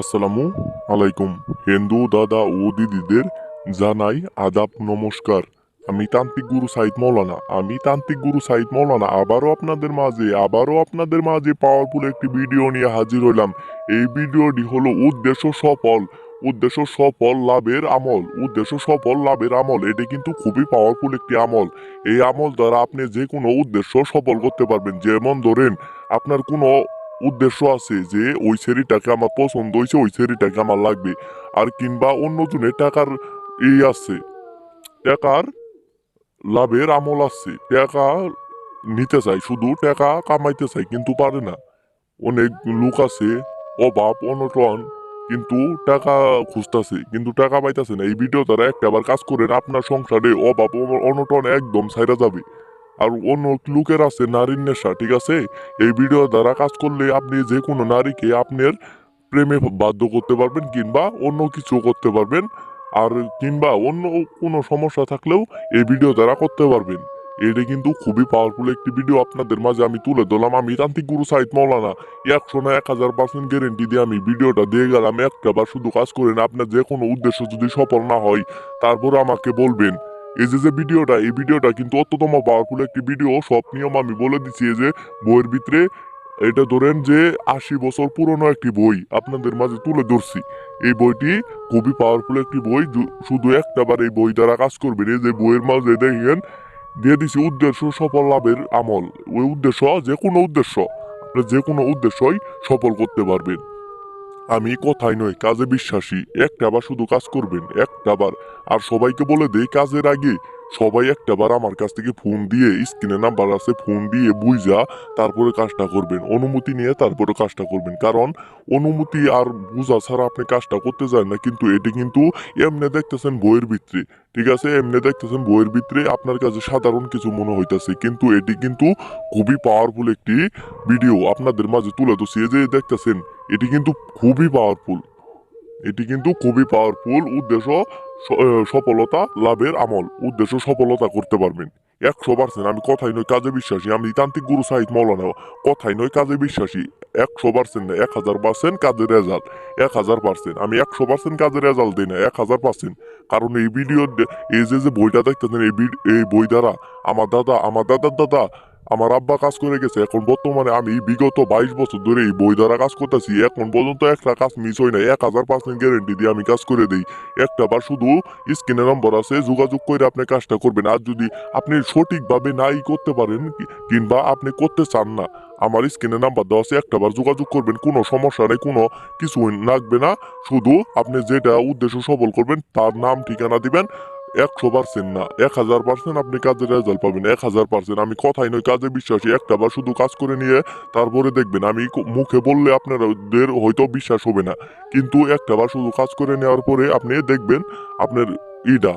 আসসালামু আলাইকুম, হিন্দু দাদা ও দিদিদের জানাই আদাব নমস্কার। আমি তান্ত্রিক গুরু সাইদ মৌলানা। আমি তান্ত্রিক গুরু সাইদ মৌলানা। আবারও আপনাদের মাঝে, আবারও আপনাদের মাঝে পাওয়ারফুল একটি ভিডিও নিয়ে হাজির হইলাম। এই ভিডিওটি হলো উদ্দেশ্য সফল। উদ্দেশ্য সফল লাভের আমল। উদ্দেশ্য সফল লাভের আমল, এটি কিন্তু খুবই পাওয়ারফুল একটি আমল। এই আমল দ্বারা আপনি যে কোনো উদ্দেশ্য সফল করতে পারবেন। যেমন ধরেন, আপনার কোনো উদ্দেশ্য আছে যে, ওই সেরিটাকে আমার পছন্দ হয়েছে ওই সেরিটাকে আমার লাগবে। আর কিংবা অন্যজনের টাকার এই আছে, টাকার লাভের আমল আছে, টাকা নিতে চাই শুধু টাকা কামাইতে চাই কিন্তু পারে না। অনেক লোক আছে, অভাব, অনটন কিন্তু টাকা খুঁজতেছে, কিন্তু টাকা পাইতেছে না। এই ভিডিও দ্বারা একটা আবার কাজ করেন আপনার সংসারে অভাব অনটন একদম সাইরা যাবে। আর অন্য লোকের আছে, নারীর নেশা, ঠিক আছে? এই ভিডিও দ্বারা কাজ করলে আপনি যে কোনো নারীকে আপনার প্রেমে বাধ্য করতে পারবেন কিংবা অন্য কিছু করতে পারবেন। আর কিংবা অন্য কোনো সমস্যা থাকলেও এই ভিডিও দ্বারা করতে পারবেন। এটা কিন্তু খুবই পাওয়ারফুল একটি ভিডিও আপনাদের মাঝে আমি তুলে ধরলাম। আমি তান্ত্রিক গুরু সাইদ মৌলানা একশো না এক হাজার পার্সেন্ট গ্যারেন্টি দিয়ে আমি ভিডিওটা দিয়ে গেলাম। একটা শুধু কাজ করেন, আপনার যে কোনো উদ্দেশ্য যদি সফল না হয়, তারপর আমাকে বলবেন। এই যে যে ভিডিওটা এই ভিডিওটা কিন্তু অত্যতম পাওয়ারফুল একটি ভিডিও সব নিয়ম আমি বলে দিচ্ছি এই যে, বইয়ের ভিতরে এটা ধরেন যে, আশি বছর পুরনো একটি বই আপনাদের মাঝে তুলে ধরছি। এই বইটি খুবই পাওয়ারফুল একটি বই। শুধু একটা বার এই বই দ্বারা কাজ করবেন। এই যে, বইয়ের মাঝে দেখেন দিয়ে দিছি উদ্দেশ্য সফল লাভের আমল। ওই উদ্দেশ্য যে কোনো উদ্দেশ্য, আপনি যে কোনো উদ্দেশ্যই সফল করতে পারবেন। আমি কথাই নয়, কাজে বিশ্বাসী। একটা আবার শুধু কাজ করবেন, একটা বার আর সবাইকে বলে দেই, কাজের আগে সবাই একটা বার আমার কাছ থেকে ফোন দিয়ে স্ক্রিনে নাম্বার আছে ফোন দিয়ে বুঝা তারপরে কাজটা করবেন। অনুমতি নিয়ে তারপরে কাজটা করবেন। কারণ অনুমতি আর বুঝা ছাড়া আপনি কাজটা করতে যান না, কিন্তু এটি কিন্তু এমনি দেখতেছেন বইয়ের ভিতরে। ঠিক আছে? এমনি দেখতেছেন বইয়ের ভিতরে আপনার কাছে সাধারণ কিছু মনে হইতাছে, কিন্তু এটি কিন্তু খুবই পাওয়ারফুল একটি ভিডিও আপনাদের মাঝে তুলে ধরছি, এই যে দেখতেছেন, এটি কিন্তু খুবই পাওয়ারফুল এটি কিন্তু খুবই পাওয়ারফুল উদ্দেশ্য স- সফলতা লাভের আমল, উদ্দেশ্য সফলতা করতে পারবেন। একশো পার্সেন্ট আমি কথাই নয় কাজে বিশ্বাসী, আমি তান্ত্রিক গুরু সাহিদ মৌলানা কথাই নয় কাজে বিশ্বাসী। একশো পার্সেন্ট না, এক হাজার পার্সেন্ট কাজের রেজাল্ট। এক হাজার পার্সেন্ট, আমি একশো পার্সেন্ট কাজের রেজাল্ট দিই না, এক হাজার পার্সেন্ট। কারণ এই ভিডিও এই যে যে বইটা দেখতেছেন, এই এই বই দ্বারা, আমার দাদা, আমার দাদার দাদা আমার আব্বা কাজ করে গেছে, এখন বর্তমানে আমি বিগত বাইশ বছর ধরে এই বই দ্বারা কাজ করতেছি। এখন পর্যন্ত একটা কাজ মিস হয় না এক হাজার পার্সেন্ট গ্যারেন্টি দিয়ে আমি কাজ করে দিই। একটা বার শুধু স্ক্রিনে নম্বর আছে, যোগাযোগ করে আপনি কাজটা করবেন। আর যদি আপনি সঠিকভাবে নাই করতে পারেন, কিংবা আপনি করতে চান না, আমার স্ক্রিনে নাম্বার দেওয়া আছে একটা বার যোগাযোগ করবেন। কোনো সমস্যা নেই, কোনো কিছু লাগবে না। শুধু আপনি যেটা উদ্দেশ্য সফল করবেন, তার নাম ঠিকানা দিবেন। একশো পার্সেন্ট না, এক হাজার পার্সেন্ট আপনি কাজের রেজাল্ট পাবেন, এক হাজার পার্সেন্ট। আমি কথাই নয় কাজে বিশ্বাসী একটা বার শুধু কাজ করে নিয়ে তারপরে দেখবেন। আমি মুখে বললে আপনাদের হয়তো বিশ্বাস হবে না। কিন্তু একটা বার শুধু কাজ করে নেওয়ার পরে আপনি দেখবেন আপনার ইটা